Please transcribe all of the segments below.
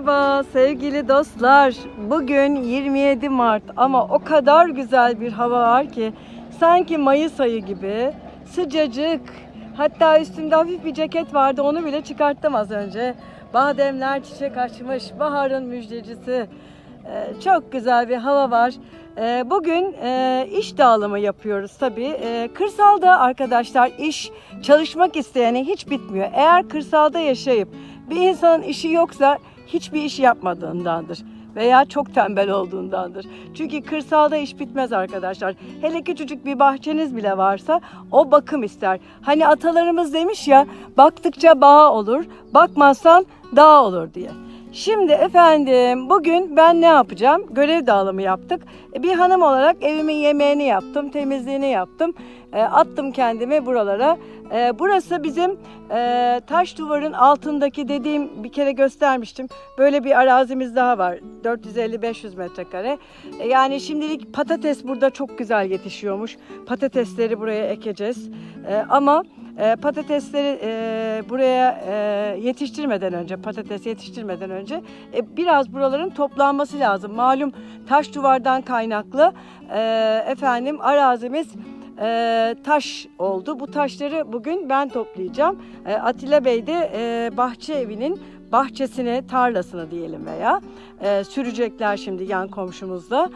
Merhaba sevgili dostlar. Bugün 27 Mart ama o kadar güzel bir hava var ki sanki Mayıs ayı gibi sıcacık. Hatta üstümde hafif bir ceket vardı onu bile çıkarttım az önce. Bademler çiçek açmış, baharın müjdecisi. Ee, çok güzel bir hava var. Ee, bugün e, iş dağılımı yapıyoruz tabii. Ee, kırsalda arkadaşlar iş çalışmak isteyene hiç bitmiyor. Eğer kırsalda yaşayıp bir insanın işi yoksa hiçbir iş yapmadığındandır veya çok tembel olduğundandır. Çünkü kırsalda iş bitmez arkadaşlar. Hele küçücük bir bahçeniz bile varsa o bakım ister. Hani atalarımız demiş ya baktıkça bağ olur, bakmazsan dağ olur diye. Şimdi efendim bugün ben ne yapacağım? Görev dağılımı yaptık. E, Bir hanım olarak evimin yemeğini yaptım, temizliğini yaptım. E, attım kendimi buralara. E, burası bizim e, taş duvarın altındaki dediğim bir kere göstermiştim. Böyle bir arazimiz daha var. 450-500 metrekare. E, yani şimdilik patates burada çok güzel yetişiyormuş. Patatesleri buraya ekeceğiz. E, ama e, patatesleri e, buraya e, yetiştirmeden önce, patates yetiştirmeden önce e, biraz buraların toplanması lazım. Malum taş duvardan kaynaklı e, efendim arazimiz e, taş oldu. Bu taşları bugün ben toplayacağım. E, Atilla Bey de e, bahçe evinin bahçesine, tarlasını diyelim veya e, sürecekler şimdi yan komşumuzda.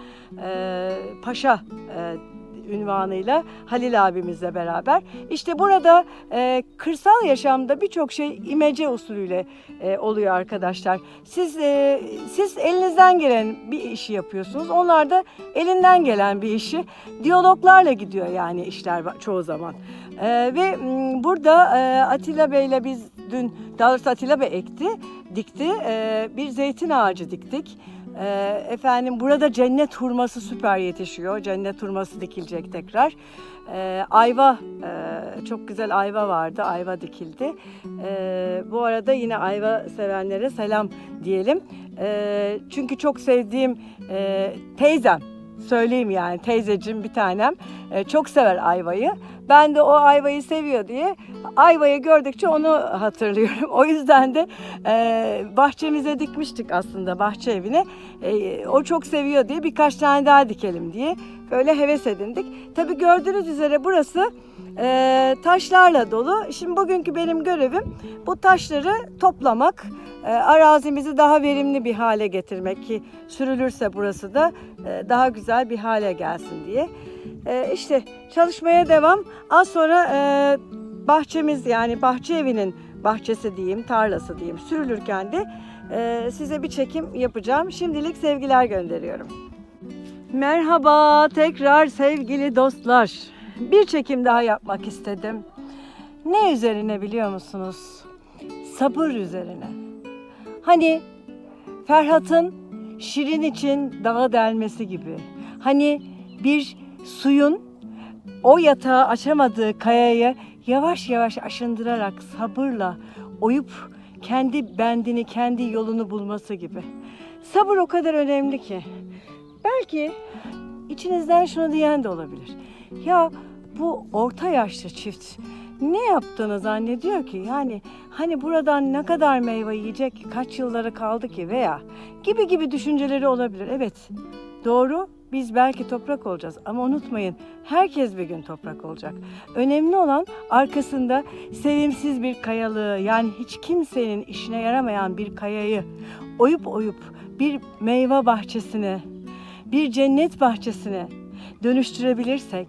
E, Paşa e, ünvanıyla Halil abimizle beraber. İşte burada e, kırsal yaşamda birçok şey imece usulüyle e, oluyor arkadaşlar. Siz e, siz elinizden gelen bir işi yapıyorsunuz. Onlar da elinden gelen bir işi diyaloglarla gidiyor yani işler çoğu zaman. E, ve burada e, Atilla Bey'le biz dün daha doğrusu Atilla Bey ekti, dikti. E, bir zeytin ağacı diktik. Ee, efendim burada cennet hurması süper yetişiyor. Cennet hurması dikilecek tekrar. Ee, ayva, e, çok güzel ayva vardı. Ayva dikildi. Ee, bu arada yine ayva sevenlere selam diyelim. Ee, çünkü çok sevdiğim e, teyzem, söyleyeyim yani teyzecim bir tanem e, çok sever ayvayı. Ben de o ayvayı seviyor diye ayvayı gördükçe onu hatırlıyorum. O yüzden de e, bahçemize dikmiştik aslında bahçe evine. E, o çok seviyor diye birkaç tane daha dikelim diye böyle heves edindik. Tabii gördüğünüz üzere burası e, taşlarla dolu. Şimdi bugünkü benim görevim bu taşları toplamak, e, arazimizi daha verimli bir hale getirmek ki sürülürse burası da e, daha güzel bir hale gelsin diye. E, işte çalışmaya devam. Az sonra e, bahçemiz yani bahçe evinin bahçesi diyeyim, tarlası diyeyim sürülürken de e, size bir çekim yapacağım. Şimdilik sevgiler gönderiyorum. Merhaba tekrar sevgili dostlar. Bir çekim daha yapmak istedim. Ne üzerine biliyor musunuz? Sabır üzerine. Hani Ferhat'ın şirin için dağa delmesi gibi. Hani bir suyun o yatağı açamadığı kayayı yavaş yavaş aşındırarak sabırla oyup kendi bendini, kendi yolunu bulması gibi. Sabır o kadar önemli ki. Belki içinizden şunu diyen de olabilir. Ya bu orta yaşlı çift ne yaptığını zannediyor ki? Yani hani buradan ne kadar meyve yiyecek? Kaç yılları kaldı ki? Veya gibi gibi düşünceleri olabilir. Evet doğru biz belki toprak olacağız ama unutmayın herkes bir gün toprak olacak. Önemli olan arkasında sevimsiz bir kayalığı yani hiç kimsenin işine yaramayan bir kayayı oyup oyup bir meyve bahçesine, bir cennet bahçesine dönüştürebilirsek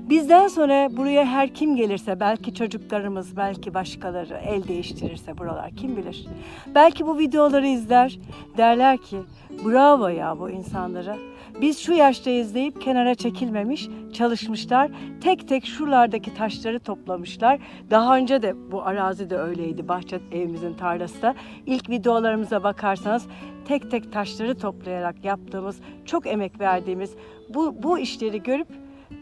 Bizden sonra buraya her kim gelirse, belki çocuklarımız, belki başkaları el değiştirirse buralar kim bilir. Belki bu videoları izler, derler ki bravo ya bu insanlara. Biz şu yaştayız deyip kenara çekilmemiş, çalışmışlar. Tek tek şuralardaki taşları toplamışlar. Daha önce de bu arazi de öyleydi, bahçe evimizin tarlası da. İlk videolarımıza bakarsanız tek tek taşları toplayarak yaptığımız, çok emek verdiğimiz bu, bu işleri görüp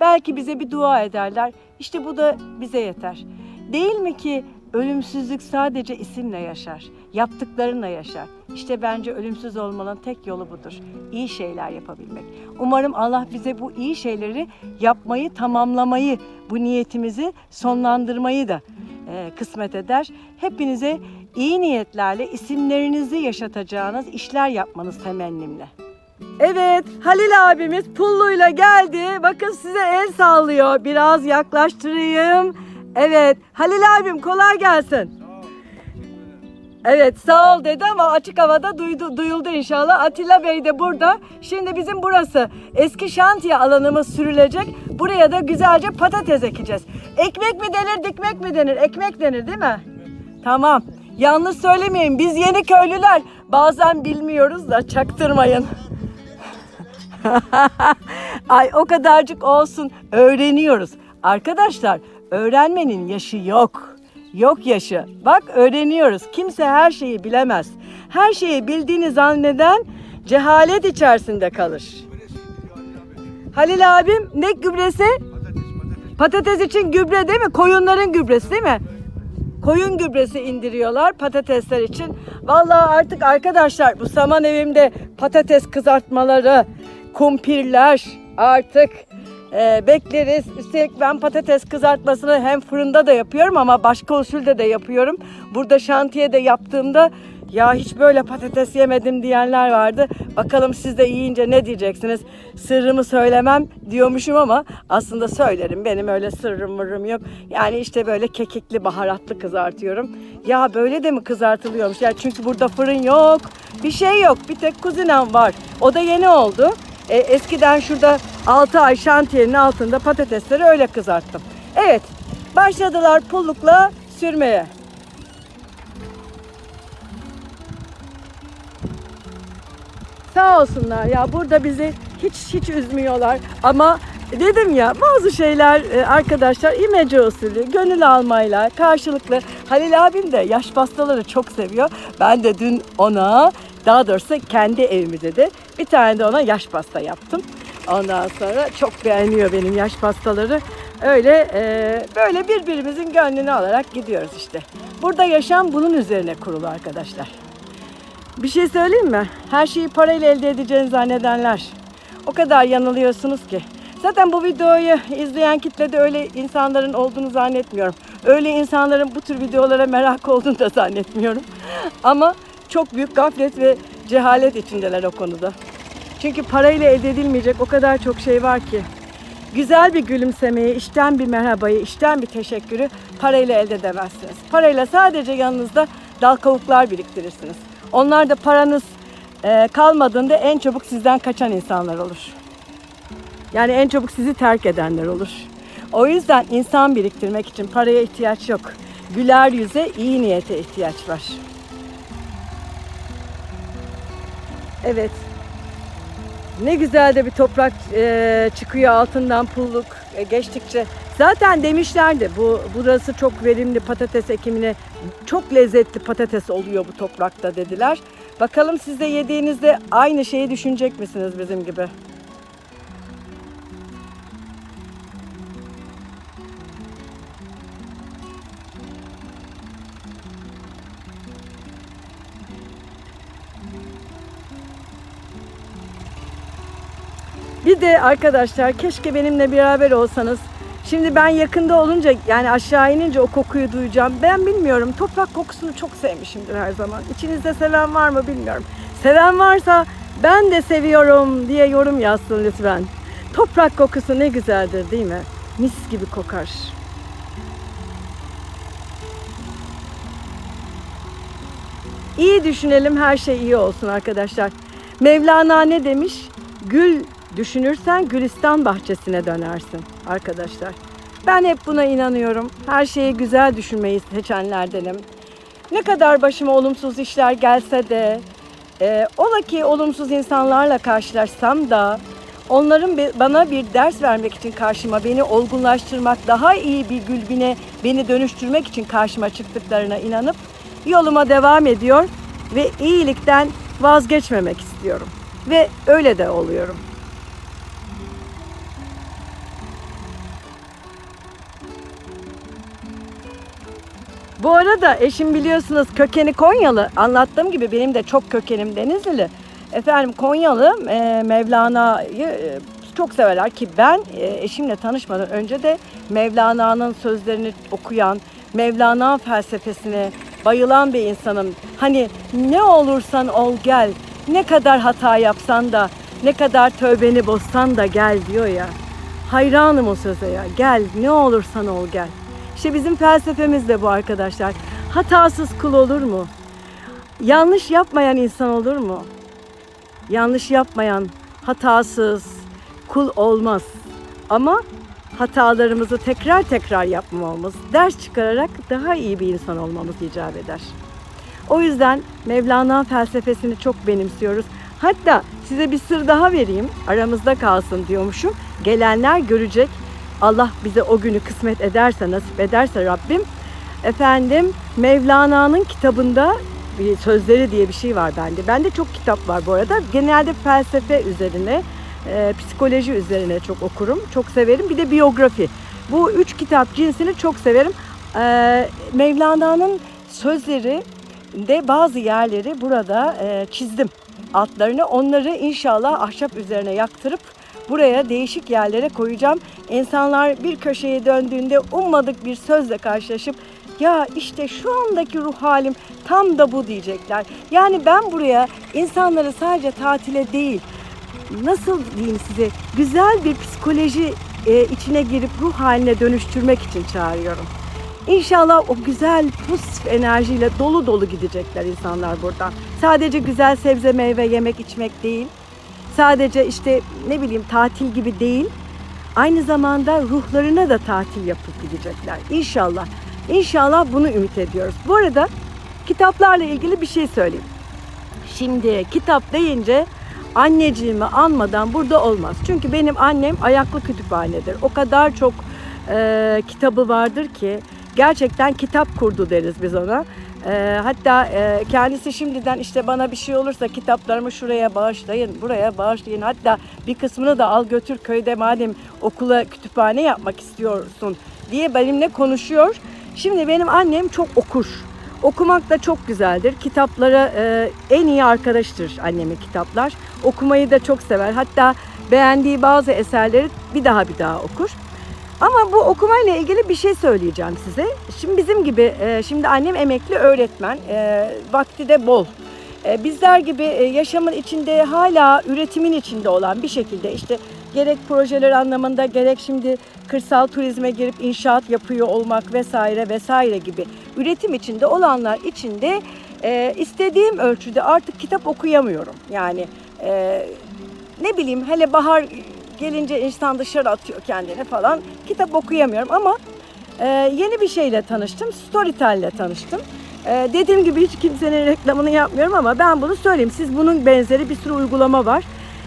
Belki bize bir dua ederler. İşte bu da bize yeter. Değil mi ki ölümsüzlük sadece isimle yaşar, yaptıklarınla yaşar. İşte bence ölümsüz olmanın tek yolu budur. İyi şeyler yapabilmek. Umarım Allah bize bu iyi şeyleri yapmayı, tamamlamayı, bu niyetimizi sonlandırmayı da e, kısmet eder. Hepinize iyi niyetlerle isimlerinizi yaşatacağınız işler yapmanız temennimle. Evet, Halil abimiz pulluyla geldi. Bakın size el sallıyor. Biraz yaklaştırayım. Evet, Halil abim kolay gelsin. Evet sağ ol dedi ama açık havada duydu, duyuldu inşallah. Atilla Bey de burada. Şimdi bizim burası eski şantiye alanımız sürülecek. Buraya da güzelce patates ekeceğiz. Ekmek mi denir dikmek mi denir? Ekmek denir değil mi? Tamam. Yanlış söylemeyin biz yeni köylüler bazen bilmiyoruz da çaktırmayın. Ay o kadarcık olsun öğreniyoruz. Arkadaşlar öğrenmenin yaşı yok. Yok yaşı. Bak öğreniyoruz. Kimse her şeyi bilemez. Her şeyi bildiğini zanneden cehalet içerisinde kalır. Halil abim ne gübresi? Patates için gübre değil mi? Koyunların gübresi değil mi? Koyun gübresi indiriyorlar patatesler için. Vallahi artık arkadaşlar bu saman evimde patates kızartmaları, kumpirler artık e, bekleriz. Üstelik ben patates kızartmasını hem fırında da yapıyorum ama başka usulde de yapıyorum. Burada şantiyede yaptığımda ya hiç böyle patates yemedim diyenler vardı. Bakalım siz de yiyince ne diyeceksiniz? Sırrımı söylemem diyormuşum ama aslında söylerim. Benim öyle sırrım mırrım yok. Yani işte böyle kekikli baharatlı kızartıyorum. Ya böyle de mi kızartılıyormuş? Ya çünkü burada fırın yok. Bir şey yok. Bir tek kuzinem var. O da yeni oldu. E, eskiden şurada 6 ay şantiyenin altında patatesleri öyle kızarttım. Evet. Başladılar pullukla sürmeye. Sağ olsunlar ya burada bizi hiç hiç üzmüyorlar ama dedim ya bazı şeyler e, arkadaşlar imece usulü gönül almayla karşılıklı Halil abim de yaş pastaları çok seviyor. Ben de dün ona daha doğrusu kendi evimde de bir tane de ona yaş pasta yaptım. Ondan sonra çok beğeniyor benim yaş pastaları. Öyle e, böyle birbirimizin gönlünü alarak gidiyoruz işte. Burada yaşam bunun üzerine kurulu arkadaşlar. Bir şey söyleyeyim mi? Her şeyi parayla elde edeceğini zannedenler. O kadar yanılıyorsunuz ki. Zaten bu videoyu izleyen kitlede öyle insanların olduğunu zannetmiyorum. Öyle insanların bu tür videolara merak olduğunu da zannetmiyorum. Ama çok büyük gaflet ve cehalet içindeler o konuda. Çünkü parayla elde edilmeyecek o kadar çok şey var ki. Güzel bir gülümsemeyi, işten bir merhabayı, işten bir teşekkürü parayla elde edemezsiniz. Parayla sadece yanınızda dal kavuklar biriktirirsiniz. Onlar da paranız e, kalmadığında en çabuk sizden kaçan insanlar olur. Yani en çabuk sizi terk edenler olur. O yüzden insan biriktirmek için paraya ihtiyaç yok. Güler yüze, iyi niyete ihtiyaç var. Evet. Ne güzel de bir toprak e, çıkıyor altından pulluk e, geçtikçe. Zaten demişlerdi bu burası çok verimli patates ekimine çok lezzetli patates oluyor bu toprakta dediler. Bakalım siz de yediğinizde aynı şeyi düşünecek misiniz bizim gibi? Bir de arkadaşlar keşke benimle beraber olsanız. Şimdi ben yakında olunca yani aşağı inince o kokuyu duyacağım. Ben bilmiyorum toprak kokusunu çok sevmişimdir her zaman. İçinizde seven var mı bilmiyorum. Seven varsa ben de seviyorum diye yorum yazsın lütfen. Toprak kokusu ne güzeldir değil mi? Mis gibi kokar. İyi düşünelim her şey iyi olsun arkadaşlar. Mevlana ne demiş? Gül düşünürsen Gülistan bahçesine dönersin arkadaşlar. Ben hep buna inanıyorum. Her şeyi güzel düşünmeyi seçenlerdenim. Ne kadar başıma olumsuz işler gelse de, e, ola ki olumsuz insanlarla karşılaşsam da, onların bana bir ders vermek için karşıma, beni olgunlaştırmak, daha iyi bir gülbine beni dönüştürmek için karşıma çıktıklarına inanıp yoluma devam ediyor ve iyilikten vazgeçmemek istiyorum. Ve öyle de oluyorum. Bu arada eşim biliyorsunuz kökeni Konyalı. Anlattığım gibi benim de çok kökenim Denizlili. Efendim Konyalı e, Mevlana'yı e, çok severler ki ben e, eşimle tanışmadan önce de Mevlana'nın sözlerini okuyan, Mevlana felsefesine bayılan bir insanım. Hani ne olursan ol gel, ne kadar hata yapsan da, ne kadar tövbeni bozsan da gel diyor ya. Hayranım o söze ya. Gel, ne olursan ol gel. İşte bizim felsefemiz de bu arkadaşlar. Hatasız kul olur mu? Yanlış yapmayan insan olur mu? Yanlış yapmayan, hatasız kul olmaz. Ama hatalarımızı tekrar tekrar yapmamamız, ders çıkararak daha iyi bir insan olmamız icap eder. O yüzden Mevlana felsefesini çok benimsiyoruz. Hatta size bir sır daha vereyim. Aramızda kalsın diyormuşum. Gelenler görecek. Allah bize o günü kısmet ederse, nasip ederse Rabbim. Efendim Mevlana'nın kitabında bir sözleri diye bir şey var bende. Bende çok kitap var bu arada. Genelde felsefe üzerine, e, psikoloji üzerine çok okurum. Çok severim. Bir de biyografi. Bu üç kitap cinsini çok severim. E, Mevlana'nın sözleri de bazı yerleri burada e, çizdim altlarını. Onları inşallah ahşap üzerine yaktırıp buraya değişik yerlere koyacağım. İnsanlar bir köşeye döndüğünde ummadık bir sözle karşılaşıp ya işte şu andaki ruh halim tam da bu diyecekler. Yani ben buraya insanları sadece tatile değil, nasıl diyeyim size güzel bir psikoloji e, içine girip ruh haline dönüştürmek için çağırıyorum. İnşallah o güzel pozitif enerjiyle dolu dolu gidecekler insanlar buradan. Sadece güzel sebze meyve yemek içmek değil. Sadece işte ne bileyim tatil gibi değil. Aynı zamanda ruhlarına da tatil yapıp gidecekler. İnşallah. İnşallah bunu ümit ediyoruz. Bu arada kitaplarla ilgili bir şey söyleyeyim. Şimdi kitap deyince anneciğimi anmadan burada olmaz. Çünkü benim annem ayaklı kütüphanedir. O kadar çok e, kitabı vardır ki gerçekten kitap kurdu deriz biz ona. E, hatta e, kendisi şimdiden işte bana bir şey olursa kitaplarımı şuraya bağışlayın, buraya bağışlayın. Hatta bir kısmını da al götür köyde madem okula kütüphane yapmak istiyorsun diye benimle konuşuyor. Şimdi benim annem çok okur. Okumak da çok güzeldir. Kitaplara e, en iyi arkadaştır annemin kitaplar. Okumayı da çok sever. Hatta beğendiği bazı eserleri bir daha bir daha okur. Ama bu okumayla ilgili bir şey söyleyeceğim size. Şimdi bizim gibi, e, şimdi annem emekli öğretmen, e, vakti de bol. E, bizler gibi yaşamın içinde hala üretimin içinde olan bir şekilde işte gerek projeler anlamında gerek şimdi kırsal turizme girip inşaat yapıyor olmak vesaire vesaire gibi üretim içinde olanlar içinde istediğim ölçüde artık kitap okuyamıyorum. Yani ne bileyim hele bahar gelince insan dışarı atıyor kendini falan kitap okuyamıyorum ama e, yeni bir şeyle tanıştım. Storytel ile tanıştım. E, dediğim gibi hiç kimsenin reklamını yapmıyorum ama ben bunu söyleyeyim. Siz bunun benzeri bir sürü uygulama var.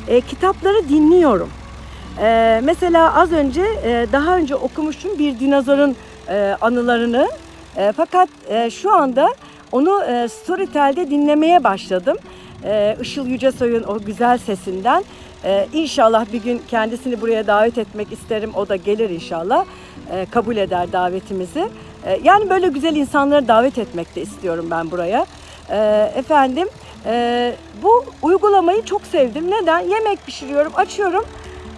E, kitapları dinliyorum. E, mesela az önce e, daha önce okumuştum bir dinozorun e, anılarını. E, fakat e, şu anda onu e, Storytel'de dinlemeye başladım. E, Işıl Yücesoy'un o güzel sesinden. E, inşallah bir gün kendisini buraya davet etmek isterim. O da gelir inşallah. E, kabul eder davetimizi. E, yani böyle güzel insanları davet etmek de istiyorum ben buraya. E, efendim e, bu uygulamayı çok sevdim. Neden? Yemek pişiriyorum, açıyorum.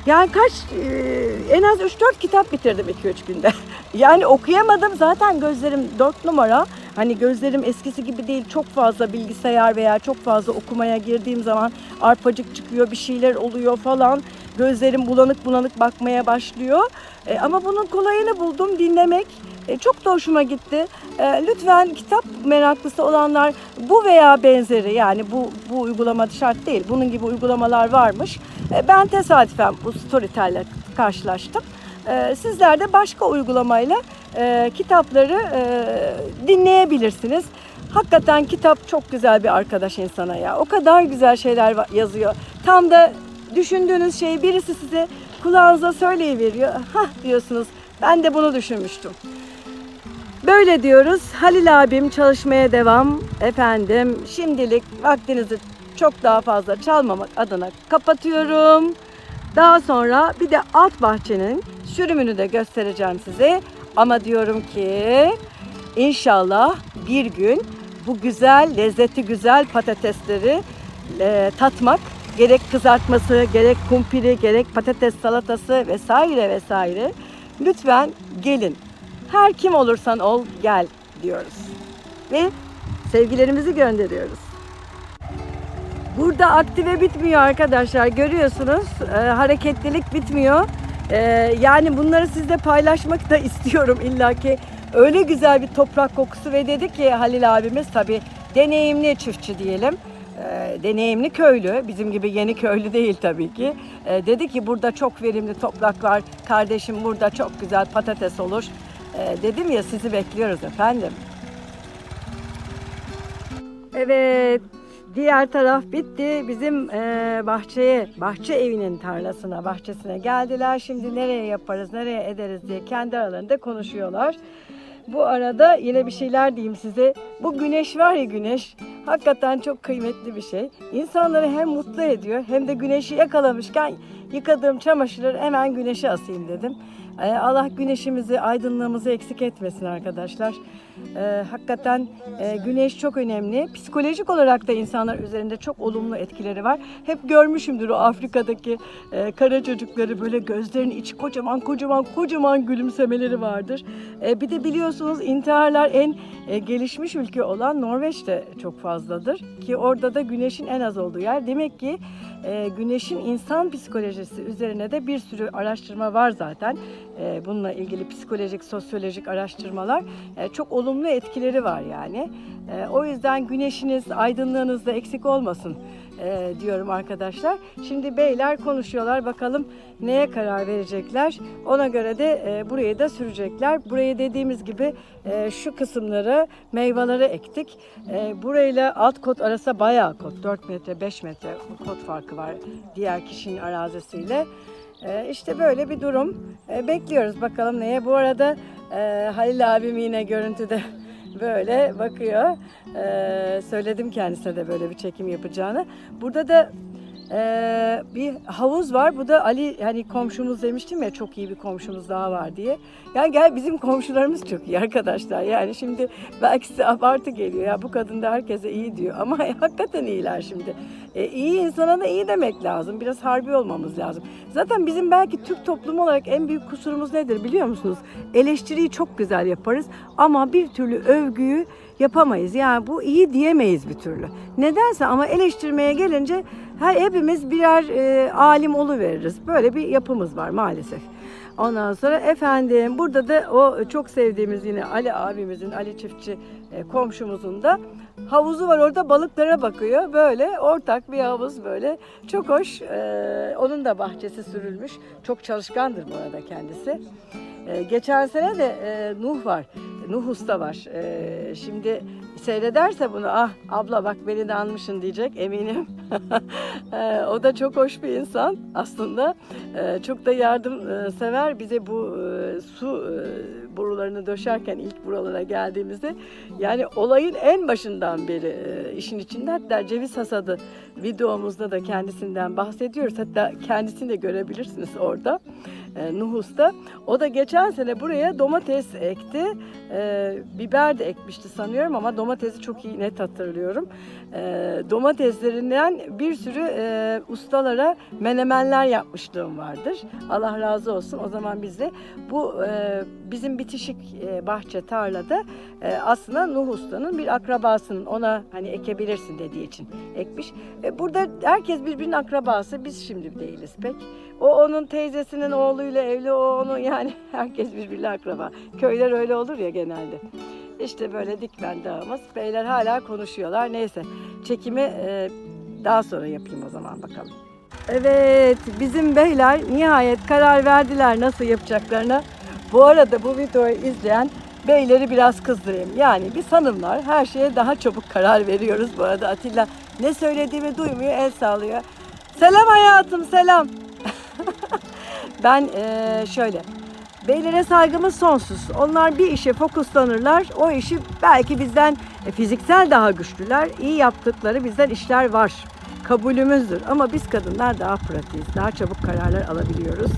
Yani kaç e, en az 3-4 kitap bitirdim 2-3 günde. yani okuyamadım zaten gözlerim 4 numara. Hani gözlerim eskisi gibi değil çok fazla bilgisayar veya çok fazla okumaya girdiğim zaman arpacık çıkıyor bir şeyler oluyor falan. Gözlerim bulanık bulanık bakmaya başlıyor. E, ama bunun kolayını buldum dinlemek. E, çok da hoşuma gitti. E, lütfen kitap meraklısı olanlar bu veya benzeri yani bu bu uygulama şart değil. Bunun gibi uygulamalar varmış. E, ben tesadüfen bu Storytel ile karşılaştım. E, sizler de başka uygulamayla e, kitapları e, dinleyebilirsiniz. Hakikaten kitap çok güzel bir arkadaş insana ya. O kadar güzel şeyler yazıyor. Tam da düşündüğünüz şeyi birisi size kulağınıza söyleyiveriyor. Hah diyorsunuz. Ben de bunu düşünmüştüm. Böyle diyoruz. Halil abim çalışmaya devam. Efendim şimdilik vaktinizi çok daha fazla çalmamak adına kapatıyorum. Daha sonra bir de alt bahçenin sürümünü de göstereceğim size. Ama diyorum ki inşallah bir gün bu güzel, lezzeti güzel patatesleri e, tatmak gerek kızartması, gerek kumpiri, gerek patates salatası vesaire vesaire. Lütfen gelin. Her kim olursan ol gel diyoruz. Ve sevgilerimizi gönderiyoruz. Burada aktive bitmiyor arkadaşlar. Görüyorsunuz e, hareketlilik bitmiyor. E, yani bunları sizle paylaşmak da istiyorum illaki. Öyle güzel bir toprak kokusu ve dedi ki Halil abimiz tabii deneyimli çiftçi diyelim. E, deneyimli köylü, bizim gibi yeni köylü değil tabii ki. E, dedi ki burada çok verimli toprak var. Kardeşim burada çok güzel patates olur. E, dedim ya sizi bekliyoruz efendim. Evet, diğer taraf bitti. Bizim eee, bahçeye, bahçe evinin tarlasına, bahçesine geldiler. Şimdi nereye yaparız, nereye ederiz diye kendi aralarında konuşuyorlar. Bu arada yine bir şeyler diyeyim size. Bu güneş var ya güneş, hakikaten çok kıymetli bir şey. İnsanları hem mutlu ediyor hem de güneşi yakalamışken yıkadığım çamaşırları hemen güneşe asayım dedim. Ee, Allah güneşimizi, aydınlığımızı eksik etmesin arkadaşlar. Ee, hakikaten e, güneş çok önemli. Psikolojik olarak da insanlar üzerinde çok olumlu etkileri var. Hep görmüşümdür o Afrika'daki e, kara çocukları böyle gözlerinin içi kocaman kocaman kocaman gülümsemeleri vardır. E, bir de biliyorsunuz intiharlar en e, gelişmiş ülke olan Norveç'te çok fazladır. Ki orada da güneşin en az olduğu yer. Demek ki e, güneşin insan psikolojisi üzerine de bir sürü araştırma var zaten. E, bununla ilgili psikolojik, sosyolojik araştırmalar e, çok olumlu etkileri var yani. E, o yüzden güneşiniz, aydınlığınız da eksik olmasın e, diyorum arkadaşlar. Şimdi beyler konuşuyorlar. Bakalım neye karar verecekler. Ona göre de e, burayı da sürecekler. Burayı dediğimiz gibi e, şu kısımları meyveleri ektik. E, burayla alt kot arası bayağı kot. 4 metre 5 metre kot farkı var diğer kişinin arazisiyle. E, işte böyle bir durum. E, bekliyoruz bakalım neye. Bu arada e, Halil abim yine görüntüde böyle bakıyor. Ee, söyledim kendisine de böyle bir çekim yapacağını. Burada da ee, bir havuz var. Bu da Ali hani komşumuz demiştim ya çok iyi bir komşumuz daha var diye. Yani gel bizim komşularımız çok iyi arkadaşlar. Yani şimdi belki size abartı geliyor ya bu kadın da herkese iyi diyor ama hakikaten iyiler şimdi. E, iyi insana da iyi demek lazım. Biraz harbi olmamız lazım. Zaten bizim belki Türk toplumu olarak en büyük kusurumuz nedir biliyor musunuz? Eleştiriyi çok güzel yaparız ama bir türlü övgüyü yapamayız. Yani bu iyi diyemeyiz bir türlü. Nedense ama eleştirmeye gelince her hepimiz birer e, alim veririz. Böyle bir yapımız var maalesef. Ondan sonra efendim burada da o çok sevdiğimiz yine Ali abimizin, Ali Çiftçi e, komşumuzun da havuzu var orada balıklara bakıyor. Böyle ortak bir havuz böyle. Çok hoş. E, onun da bahçesi sürülmüş. Çok çalışkandır bu arada kendisi. E, geçen sene de e, Nuh var. Nuh Usta var. E, şimdi seyrederse bunu ah abla bak beni de anmışsın diyecek eminim. E, o da çok hoş bir insan aslında. E, çok da yardımsever. Bize bu e, su e, borularını döşerken ilk buralara geldiğimizde yani olayın en başından beri e, işin içinde hatta ceviz hasadı videomuzda da kendisinden bahsediyoruz. Hatta kendisini de görebilirsiniz orada. E, Nuh Usta. O da geçen sene buraya domates ekti. E, biber de ekmişti sanıyorum ama domatesi çok iyi net hatırlıyorum. E, domateslerinden bir sürü e, ustalara menemenler yapmışlığım vardır. Allah razı olsun. O zaman biz de bu e, bizim bitişik e, bahçe tarlada e, aslında Nuh Usta'nın bir akrabasının ona hani ekebilirsin dediği için ekmiş. E, burada herkes birbirinin akrabası. Biz şimdi değiliz pek. O onun teyzesinin oğluyla evli, o onun yani herkes birbiriyle akraba. Köyler öyle olur ya genelde. İşte böyle dikmen dağımız. Beyler hala konuşuyorlar. Neyse çekimi e, daha sonra yapayım o zaman bakalım. Evet bizim beyler nihayet karar verdiler nasıl yapacaklarına. Bu arada bu videoyu izleyen beyleri biraz kızdırayım. Yani biz hanımlar her şeye daha çabuk karar veriyoruz. Bu arada Atilla ne söylediğimi duymuyor, el sağlıyor. Selam hayatım, selam. ben eee, şöyle, beylere saygımız sonsuz. Onlar bir işe fokuslanırlar. O işi belki bizden e, fiziksel daha güçlüler. iyi yaptıkları bizden işler var. Kabulümüzdür. Ama biz kadınlar daha pratiyiz. Daha çabuk kararlar alabiliyoruz.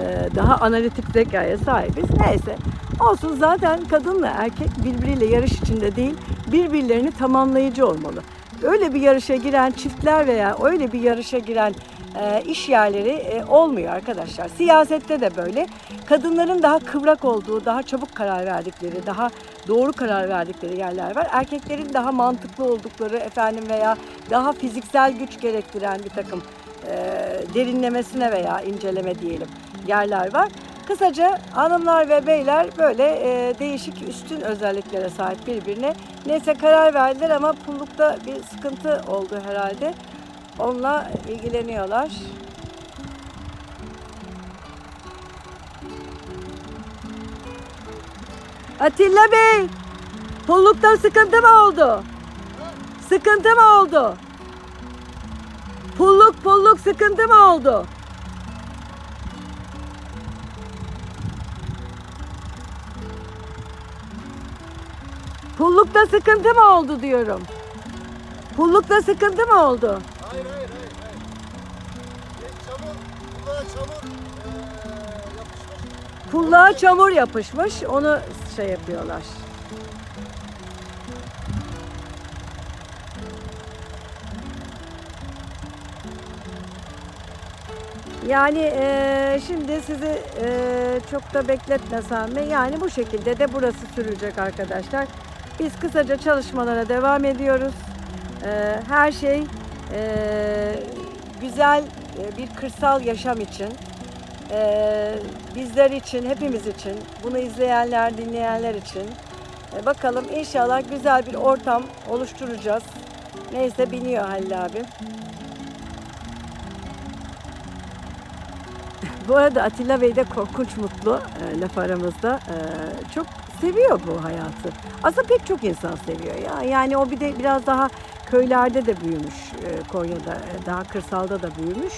Eee, daha analitik zekaya sahibiz. Neyse. Olsun zaten kadınla erkek birbiriyle yarış içinde değil, birbirlerini tamamlayıcı olmalı. Öyle bir yarışa giren çiftler veya öyle bir yarışa giren e, iş yerleri e, olmuyor arkadaşlar. Siyasette de böyle. Kadınların daha kıvrak olduğu, daha çabuk karar verdikleri, daha doğru karar verdikleri yerler var. Erkeklerin daha mantıklı oldukları efendim veya daha fiziksel güç gerektiren bir takım e, derinlemesine veya inceleme diyelim yerler var. Kısaca hanımlar ve beyler böyle e, değişik üstün özelliklere sahip birbirine. Neyse karar verdiler ama pullukta bir sıkıntı oldu herhalde. Onunla ilgileniyorlar. Atilla Bey, pullukta sıkıntı mı oldu? Sıkıntı mı oldu? Pulluk pulluk sıkıntı mı oldu? Pullukta sıkıntı mı oldu diyorum. Pullukta sıkıntı mı oldu? Hayır hayır hayır. hayır. E, çamur, bunlara çamur eee yapışmış. Pulluğa çamur yapışmış. Onu şey yapıyorlar. Yani eee, şimdi sizi eee, çok da bekletmesem mi? Yani bu şekilde de burası sürecek arkadaşlar. Biz kısaca çalışmalara devam ediyoruz. Eee, her şey eee, güzel e, bir kırsal yaşam için, eee, bizler için, hepimiz için, bunu izleyenler, dinleyenler için e, bakalım inşallah güzel bir ortam oluşturacağız. Neyse biniyor Halil abi. Bu arada Atilla Bey de korkunç mutlu e, laf aramızda. E, çok seviyor bu hayatı. Aslında pek çok insan seviyor ya. Yani o bir de biraz daha köylerde de büyümüş e, Konya'da. e, daha kırsalda da büyümüş.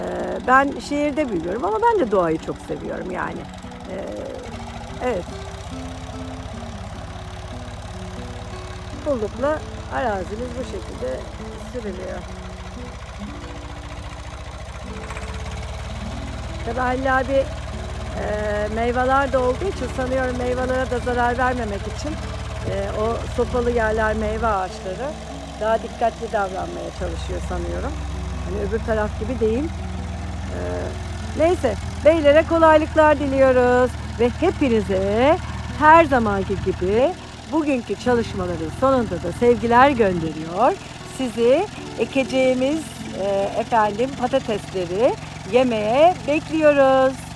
E, ben şehirde büyüyorum ama ben de doğayı çok seviyorum yani. Evet. Pullukla arazimiz bu şekilde sürülüyor. Tabii Halil abi e, meyveler de olduğu için sanıyorum meyvelere de zarar vermemek için e, o sopalı yerler meyve ağaçları daha dikkatli davranmaya çalışıyor sanıyorum. Hani öbür taraf gibi değil. E, neyse beylere kolaylıklar diliyoruz ve hepinize her zamanki gibi bugünkü çalışmaların sonunda da sevgiler gönderiyor. Sizi ekeceğimiz e, efendim patatesleri yemeye bekliyoruz.